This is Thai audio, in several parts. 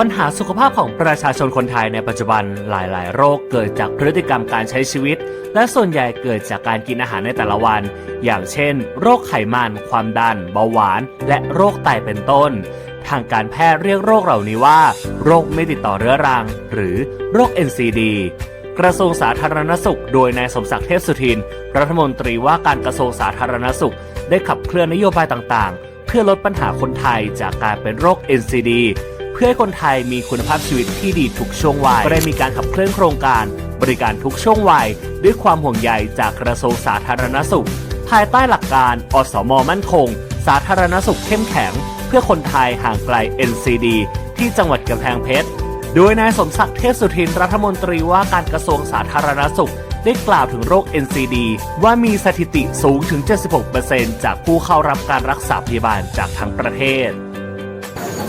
ปัญหาสุขภาพของประชาชนคนไทยในปัจจุบันหลาย ๆ โรคเกิดจากพฤติกรรมการใช้ชีวิต และส่วนใหญ่เกิดจากการกินอาหารในแต่ละวัน อย่างเช่น โรคไขมัน ความดัน เบาหวาน และโรคไตเป็นต้น ทางการแพทย์เรียกโรคเหล่านี้ว่า โรคไม่ติดต่อเรื้อรัง หรือโรค NCD กระทรวงสาธารณสุข โดยนายสมศักดิ์เทพสุทิน รัฐมนตรีว่าการกระทรวงสาธารณสุข ได้ขับเคลื่อนนโยบายต่าง ๆ เพื่อลดปัญหาคนไทยจากการเป็นโรค NCD เพื่อให้คนไทยมีคุณภาพชีวิตที่ดีทุกช่วงวัยก็ได้มีการขับเคลื่อนโครงการ บริการทุกช่วงวัย ด้วยความห่วงใยจากกระทรวงสาธารณสุข ภายใต้หลักการอสมมั่นคง สาธารณสุขเข้มแข็ง เพื่อคนไทยห่างไกล NCD ที่จังหวัดกำแพงเพชรโดยนายสมศักดิ์เทพสุทินรัฐมนตรีว่าการกระทรวงสาธารณสุขได้กล่าวถึงโรค NCD ว่ามีสถิติสูงถึง 76%จากผู้เข้ารับการรักษาพยาบาลจากทั้งประเทศ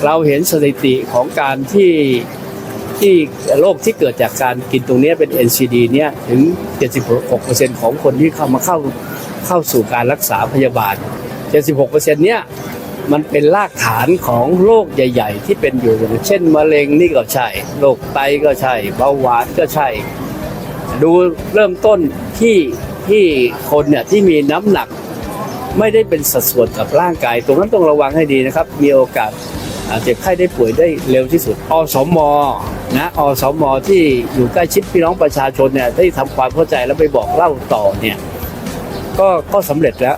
เราเห็นสถิติของการที่ที่โรคที่เกิดจากการกินตรงนี้เป็น NCD เนี่ยถึง 76%ของคนที่เข้ามาเข้าเข้าสู่การรักษาพยาบาล 76%เนี่ยมันเป็นรากฐานของโรคใหญ่ ๆ ที่เป็นอยู่อย่างเช่นมะเร็งนี่ก็ใช่โรคไตก็ใช่เบาหวานก็ใช่ ดูเริ่มต้นที่ที่คนเนี่ยที่มีน้ำหนักไม่ได้เป็นสัดส่วนกับร่างกาย ตรงนั้นต้องระวังให้ดีนะครับ มีโอกาส เจ็บไข้ได้ป่วยได้เร็วที่สุด อสมนะอสมที่อยู่ใกล้ชิดพี่น้องประชาชนเนี่ยได้ทำความเข้าใจแล้วไปบอกเล่าต่อเนี่ยก็ก็สำเร็จแล้ว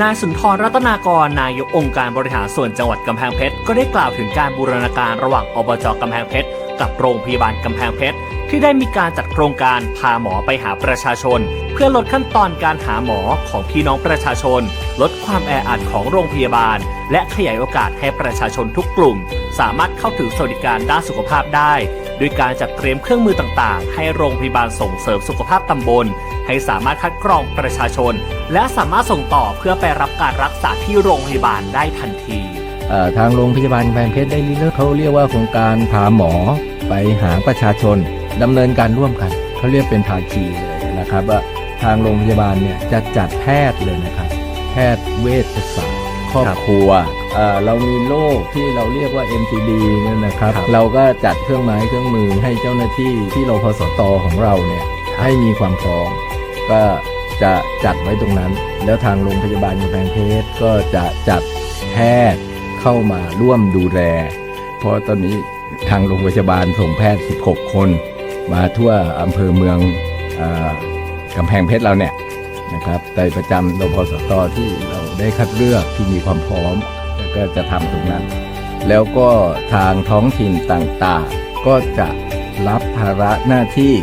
นายสุนทรรัตนากรนายกองค์การบริหารส่วนจังหวัดกำแพงเพชร ก็ได้กล่าวถึงการบูรณาการระหว่างอบจกำแพงเพชร กับโรงพยาบาลกำแพงเพชร ที่ได้มีการจัดโครงการพาหมอไปหาประชาชน เพื่อลดขั้นตอนการหาหมอของพี่น้องประชาชน ลดความแออัดของโรงพยาบาล และขยายโอกาสให้ประชาชนทุกกลุ่ม สามารถเข้าถึงสวัสดิการด้านสุขภาพได้โดยการจัดเตรียมเครื่องมือต่างๆ ให้โรงพยาบาลส่งเสริมสุขภาพตำบล ให้สามารถคัดกรองประชาชน และสามารถส่งต่อเพื่อไปรับการรักษาที่โรงพยาบาลได้ทันทีทางโรงพยาบาลกำแพงเพชรได้เริ่มเขาเรียกว่าโครงการพาหมอ ไปหาประชาชนดำเนินการร่วมกันเขาเรียกเป็นภาคีเลยนะครับว่าทางโรงพยาบาลเนี่ยจะจัดแพทย์เลยนะครับ แพทย์เวชศาสตร์ครอบครัวเอ่อเรามีโรคที่เราเรียกว่า MCD เนี่ยนะครับครับเราก็จัดเครื่องไม้เครื่องมือให้เจ้าหน้าที่ที่รพสตของเราเนี่ยให้มีความพร้อมก็จะจัดไว้ตรงนั้น แล้วทางโรงพยาบาลกำแพงเพชรก็จะจัดแพทย์เข้ามาร่วมดูแลเพราะตอนนี้ ทางโรงพยาบาลส่งแพทย์ 16 คน มาทั่วอำเภอเมืองอกำแพงเพชรเราเนี่ยนะครับในประจำรพสตที่เราได้คัดเลือกที่มีความพร้อม แล้วก็จะทำตรงนั้น แล้วก็ทางท้องถิ่นต่างๆ ก็จะรับภาระหน้าที่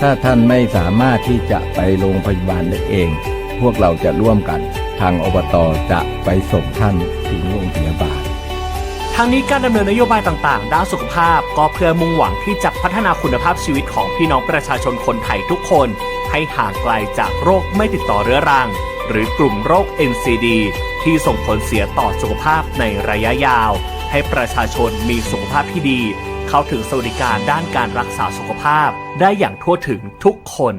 ถ้าท่านไม่สามารถที่จะไปโรงพยาบาลได้เอง พวกเราจะร่วมกัน ทางอบตจะไปส่งท่านถึงโรงพยาบาล ทั้งนี้การดำเนินนโยบายต่างๆ ด้านสุขภาพก็เพื่อมุ่งหวังที่จะพัฒนาคุณภาพชีวิตของพี่น้องประชาชนคนไทยทุกคน ให้ห่างไกลจากโรคไม่ติดต่อเรื้อรัง หรือกลุ่มโรค NCD ที่ส่งผลเสียต่อสุขภาพในระยะยาว ให้ประชาชนมีสุขภาพที่ดี เข้าถึงสวัสดิการด้านการรักษาสุขภาพได้อย่างทั่วถึงทุกคน